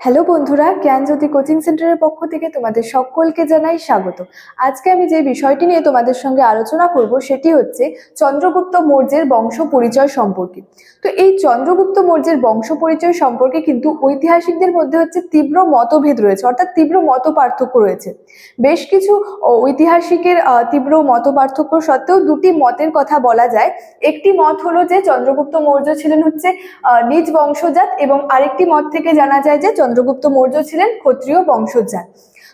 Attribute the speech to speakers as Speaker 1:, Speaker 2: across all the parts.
Speaker 1: Hello বন্ধুরা, জ্ঞানজ্যোতি coaching সেন্টারের পক্ষ থেকে তোমাদের সকলকে জানাই স্বাগত। আজকে আমি যে বিষয়টি নিয়ে তোমাদের সঙ্গে আলোচনা করব সেটি হচ্ছে চন্দ্রগুপ্ত মৌর্যের বংশ পরিচয় সম্পর্কে। তো এই চন্দ্রগুপ্ত মৌর্যের বংশ পরিচয় সম্পর্কে কিন্তু ঐতিহাসিকদের মধ্যে হচ্ছে তীব্র মতভেদ রয়েছে, অর্থাৎ তীব্র মত পার্থক্য রয়েছে। বেশ কিছু ঐতিহাসিকের তীব্র মত পার্থক্য সত্ত্বেও দুটি মতের কথা বলা যায়। একটি মত হলো যে চন্দ্রগুপ্ত মৌর্য ছিলেন হচ্ছে নিজ বংশজাত এবং আরেকটি মত থেকে জানা যায় যে চন্দ্রগুপ্ত মৌর্য ছিলেন ক্ষত্রিয় বংশজাত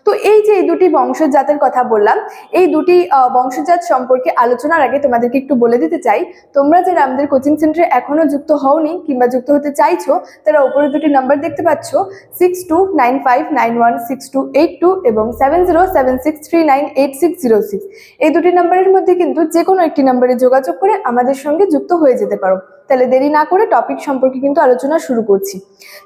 Speaker 1: তো এই যে এই দুটি বংশজাতের কথা বললাম, এই দুটি বংশজাত সম্পর্কে আলোচনার আগে তোমাদেরকে একটু বলে দিতে চাই, তোমরা যারা আমাদের কোচিং সেন্টারে এখনও যুক্ত হওনি কিংবা যুক্ত হতে চাইছো, তারা উপরে দুটি নাম্বার দেখতে পাচ্ছ six two nine five nine one six two eight two এবং seven zero seven six three nine eight six zero six এই দুটি নাম্বারের মধ্যে কিন্তু যে কোনো একটি নাম্বারে যোগাযোগ করে আমাদের সঙ্গে যুক্ত হয়ে যেতে পারো। তাহলে দেরি না করে টপিক সম্পর্কে কিন্তু আলোচনা শুরু করছি।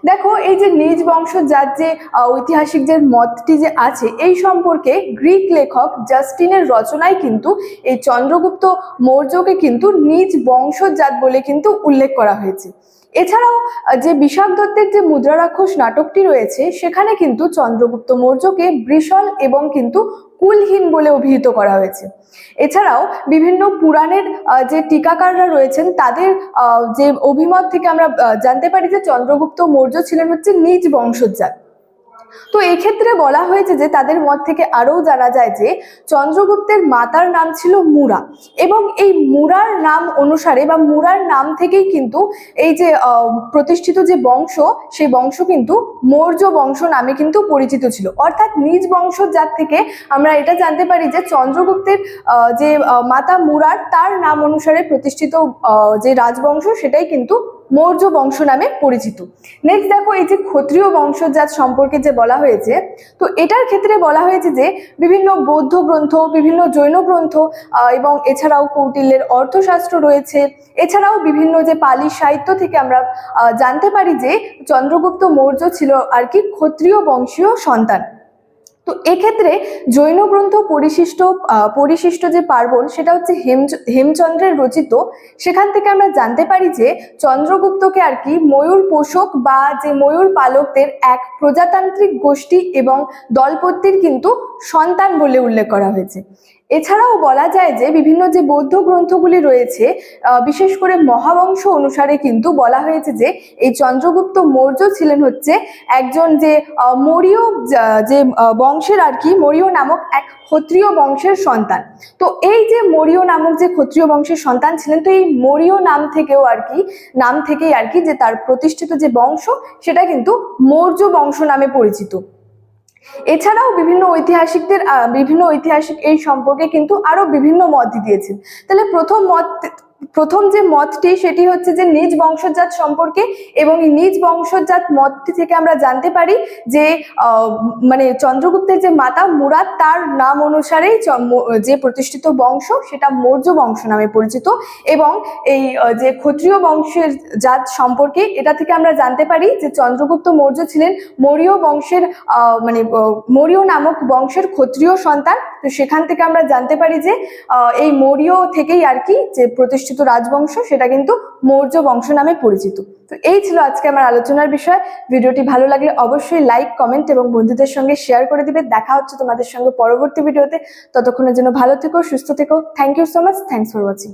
Speaker 1: দেখো, এই যে নিজ বংশজাত যে ঐতিহাসিক যে মতটি যে আছে। এই সম্পর্কে গ্রিক লেখক জাস্টিনের রচনায় কিন্তু এই চন্দ্রগুপ্ত মৌর্যকে কিন্তু নিজ বংশজাত বলে কিন্তু উল্লেখ করা হয়েছে। এছাড়াও যে বিশাখ দত্তের যে মুদ্রা রাক্ষস নাটকটি রয়েছে, সেখানে কিন্তু চন্দ্রগুপ্ত মৌর্যকে বৃষল এবং কিন্তু কুলহীন বলে অভিহিত করা হয়েছে। এছাড়াও বিভিন্ন পুরাণের যে টিকাকাররা রয়েছেন, তাদের যে অভিমত থেকে আমরা জানতে পারি যে চন্দ্রগুপ্ত মৌর্য ছিলেন হচ্ছে নিজ বংশজাত। তো এই ক্ষেত্রে বলা হয়েছে যে তাদের মত থেকে আরও জানা যায় যে চন্দ্রগুপ্তের মাতার নাম ছিল মুরা এবং এই মুরার নাম অনুসারে বা মুরার নাম থেকেই কিন্তু এই যে প্রতিষ্ঠিত যে বংশ, সেই বংশ কিন্তু মৌর্য বংশ নামে কিন্তু পরিচিত ছিল। অর্থাৎ নিজ বংশজাত থেকে আমরা এটা জানতে পারি যে চন্দ্রগুপ্তের যে মাতা মুরার তার নাম অনুসারে প্রতিষ্ঠিত যে রাজবংশ সেটাই কিন্তু মৌর্য বংশ নামে পরিচিত। নেক্সট দেখো এই যে ক্ষত্রিয় বংশজাত সম্পর্কে যে বলা হয়েছে, তো এটার ক্ষেত্রে বলা হয়েছে যে বিভিন্ন বৌদ্ধ গ্রন্থ, বিভিন্ন জৈন গ্রন্থ এবং এছাড়াও কৌটিল্যের অর্থশাস্ত্র রয়েছে। এছাড়াও বিভিন্ন যে পালি সাহিত্য থেকে আমরা জানতে পারি যে চন্দ্রগুপ্ত মৌর্য ছিল আর কি ক্ষত্রিয় বংশীয় সন্তান। তো এক্ষেত্রে জৈন গ্রন্থ পরিশিষ্ট পরিশিষ্ট যে পার্বণ, সেটা হচ্ছে হেম হেমচন্দ্রের রচিত। সেখান থেকে আমরা জানতে পারি যে চন্দ্রগুপ্তকে আর কি ময়ূর পোষক বা যে ময়ূর পালকদের এক প্রজাতান্ত্রিক গোষ্ঠী এবং দলপত্তির কিন্তু সন্তান বলে উল্লেখ করা হয়েছে। এছাড়াও বলা যায় যে বিভিন্ন যে বৌদ্ধ গ্রন্থগুলি রয়েছে বিশেষ করে মহাবংশ অনুসারে কিন্তু বলা হয়েছে যে এই চন্দ্রগুপ্ত মৌর্য ছিলেন হচ্ছে একজন যে মৌর্য, যে বংশের আর কি, মৌর্য নামক এক ক্ষত্রিয় বংশের সন্তান। তো এই যে মৌর্য নামক যে ক্ষত্রিয় বংশের সন্তান ছিলেন, তো এই মৌর্য নাম থেকেও আর কি, নাম থেকেই আর কি যে তার প্রতিষ্ঠিত যে বংশ, সেটা কিন্তু মৌর্য বংশ নামে পরিচিত। এছাড়াও বিভিন্ন ঐতিহাসিকদের বিভিন্ন ঐতিহাসিক এই সম্পর্কে কিন্তু আরও বিভিন্ন মত দিয়েছেন। তাহলে প্রথম মত প্রথম যে মতটি সেটি হচ্ছে যে নিজ বংশজাত সম্পর্কে এবং নিজ বংশজাত মতটি থেকে আমরা জানতে পারি যে মানে চন্দ্রগুপ্তের যে মাতা মুরাদ, তার নাম অনুসারেই যে প্রতিষ্ঠিত বংশ সেটা মৌর্য বংশ নামে পরিচিত এবং এই যে ক্ষত্রিয় বংশের জাত সম্পর্কে এটা থেকে আমরা জানতে পারি যে চন্দ্রগুপ্ত মৌর্য ছিলেন মৌর্য বংশের মানে মৌর্য নামক বংশের ক্ষত্রিয় সন্তান। তো সেখান থেকে আমরা জানতে পারি যে এই মৌর্য থেকেই আর কি যে প্রতিষ্ঠিত রাজবংশ, সেটা কিন্তু মৌর্য বংশ নামে পরিচিত। তো এই ছিল আজকে আমার আলোচনার বিষয়। ভিডিওটি ভালো লাগলে অবশ্যই লাইক, কমেন্ট এবং বন্ধুদের সঙ্গে শেয়ার করে দিবে। দেখা হচ্ছে তোমাদের সঙ্গে পরবর্তী ভিডিওতে। ততক্ষণের জন্য ভালো থেকো, সুস্থ থেকো। Thank you so much thanks for watching